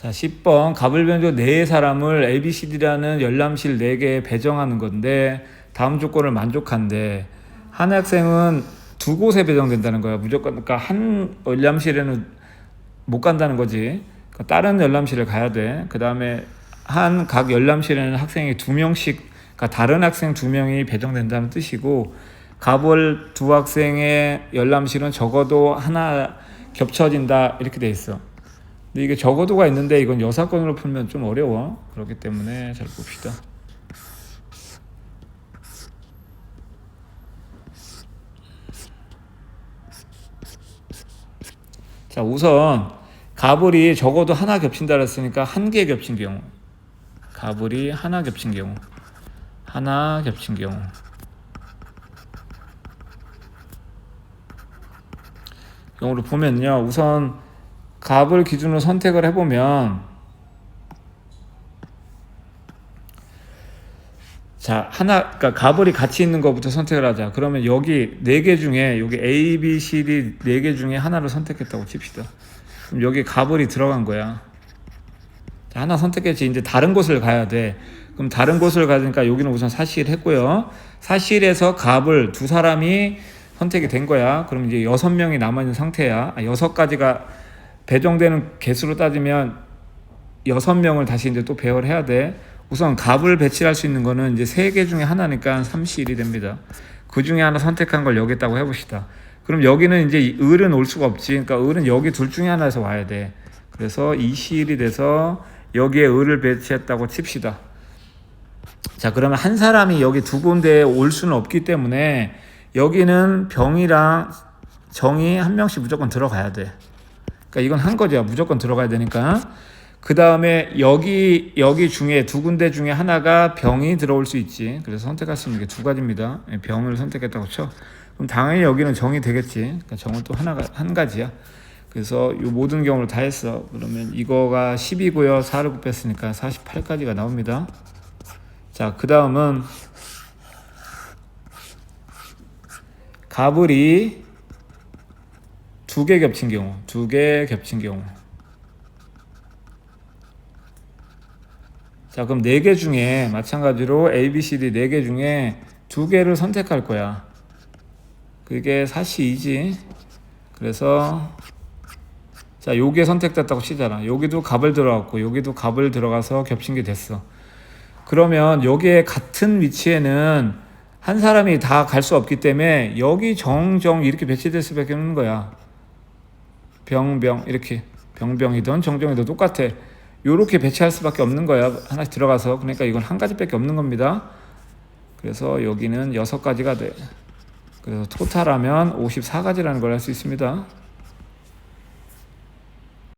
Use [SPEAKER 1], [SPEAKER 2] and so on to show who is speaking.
[SPEAKER 1] 자, 10번 가불변조 네 사람을 ABCD라는 열람실 4개에 배정하는 건데 다음 조건을 만족한데 한 학생은 두 곳에 배정된다는 거야. 무조건 그러니까 한 열람실에는 못 간다는 거지. 그러니까 다른 열람실을 가야 돼. 그다음에 한 각 열람실에는 학생이 두 명씩 그러니까 다른 학생 두 명이 배정된다는 뜻이고 가볼 두 학생의 열람실은 적어도 하나 겹쳐진다 이렇게 돼 있어. 근데 이게 적어도가 있는데 이건 여사건으로 풀면 좀 어려워. 그렇기 때문에 잘 봅시다. 자, 우선 가불이 적어도 하나 겹친다 그랬으니까 한 개 겹친 경우. 가불이 하나 겹친 경우. 하나 겹친 경우. 경우를 보면요. 우선 갑을 기준으로 선택을 해보면 자 하나 그러니까 갑을이 같이 있는 것부터 선택을 하자. 그러면 여기 네 개 중에 여기 A, B, C, D 네 개 중에 하나를 선택했다고 칩시다. 그럼 여기 갑을이 들어간 거야. 자, 하나 선택했지. 이제 다른 곳을 가야 돼. 그럼 다른 곳을 가니까 여기는 우선 사실 했고요. 사실에서 갑을 두 사람이 선택이 된 거야. 그럼 이제 여섯 명이 남아 있는 상태야. 아, 여섯 가지가 배정되는 개수로 따지면 여섯 명을 다시 이제 또 배열을 해야 돼. 우선 갑을 배치할 수 있는 거는 이제 세 개 중에 하나니까 3C1이 됩니다. 그 중에 하나 선택한 걸 여기 있다고 해봅시다. 그럼 여기는 이제 이 을은 올 수가 없지. 그러니까 을은 여기 둘 중에 하나에서 와야 돼. 그래서 2C1이 돼서 여기에 을을 배치했다고 칩시다. 자, 그러면 한 사람이 여기 두 군데에 올 수는 없기 때문에 여기는 병이랑 정이 한 명씩 무조건 들어가야 돼. 그러니까 이건 한 거죠. 무조건 들어가야 되니까. 그 다음에 여기 여기 중에 두 군데 중에 하나가 병이 들어올 수 있지. 그래서 선택할 수 있는 게 두 가지입니다. 예, 병을 선택했다고 쳐. 그럼 당연히 여기는 정이 되겠지. 그러니까 정은 또 하나가 한 가지야. 그래서 이 모든 경우를 다 했어. 그러면 이거가 10이고요. 4를 곱했으니까 48까지가 나옵니다. 자, 그 다음은 가불이 두 개 겹친 경우, 두 개 겹친 경우. 자, 그럼 네 개 중에 마찬가지로 A, B, C, D 네 개 중에 두 개를 선택할 거야. 그게 사시이지. 그래서 자, 요게 선택됐다고 치잖아. 여기도 갑을 들어갔고 여기도 갑을 들어가서 겹친 게 됐어. 그러면 여기에 같은 위치에는 한 사람이 다 갈 수 없기 때문에 여기 정정 이렇게 배치될 수밖에 없는 거야. 병병 이렇게 병병이든 정정이든 똑같아. 요렇게 배치할 수밖에 없는 거야. 하나씩 들어가서 그러니까 이건 한 가지밖에 없는 겁니다. 그래서 여기는 여섯 가지가 돼. 그래서 토탈하면 54가지라는 걸 할 수 있습니다.